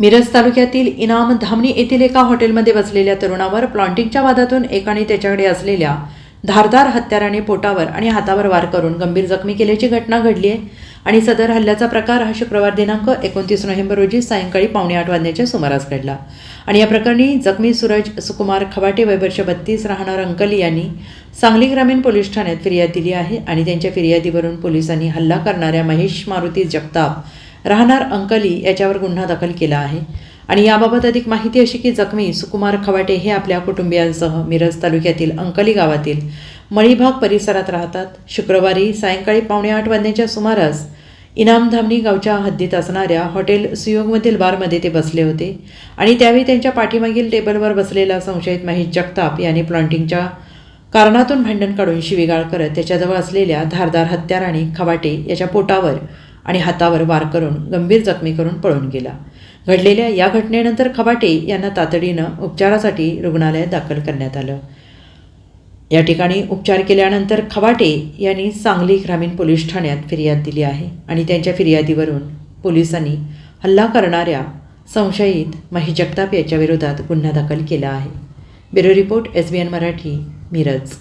मिरज तालुक्यातील इनाम धामणी येथील एका हॉटेलमध्ये बसलेल्या तरुणावर प्लॉन्टिंगच्या वादातून एकाने त्याच्याकडे असलेल्या धारदार हत्याराने पोटावर आणि हातावर वार करून गंभीर जखमी केल्याची घटना घडली आहे आणि सदर हल्ल्याचा प्रकार हा शुक्रवार दिनांक एकोणतीस नोव्हेंबर रोजी सायंकाळी पावणे आठ वाजण्याच्या सुमारास घडला. आणि या प्रकरणी जखमी सूरज सुकुमार खवाटे वय वर्ष बत्तीस राहणार अंकली यांनी सांगली ग्रामीण पोलीस ठाण्यात फिर्याद दिली आहे आणि त्यांच्या फिर्यादीवरून पोलिसांनी हल्ला करणाऱ्या महेश मारुती जगताप राहणार अंकली याच्यावर गुन्हा दाखल केला आहे. आणि याबाबत अधिक माहिती अशी की जखमी सुकुमार खवाटे हे आपल्या कुटुंबियांसह मिरज तालुक्यातील अंकली गावातील मळीभाग परिसरात राहतात. शुक्रवारी सायंकाळी पावणे आठ वाजण्याच्या सुमारास इनामधामणी गावच्या हद्दीत असणाऱ्या हॉटेल सुयोगमधील बारमध्ये ते बसले होते आणि त्यावेळी त्यांच्या पाठीमागील टेबलवर बसलेला संशयित महेश जगताप यांनी प्लॉन्टिंगच्या कारणातून भांडण काढून शिवीगाळ करत त्याच्याजवळ असलेल्या धारदार हत्याराने खवाटे याच्या पोटावर आणि हातावर वार करून गंभीर जखमी करून पळून गेला. घडलेल्या या घटनेनंतर खबाटे यांना तातडीनं उपचारासाठी रुग्णालयात दाखल करण्यात आलं. या ठिकाणी उपचार केल्यानंतर खबाटे यांनी सांगली ग्रामीण पोलीस ठाण्यात फिर्याद दिली आहे आणि त्यांच्या फिर्यादीवरून पोलिसांनी हल्ला करणाऱ्या संशयित महेश जगताप याच्याविरोधात गुन्हा दाखल केला आहे. Bureau report S B N Marathi Miraj.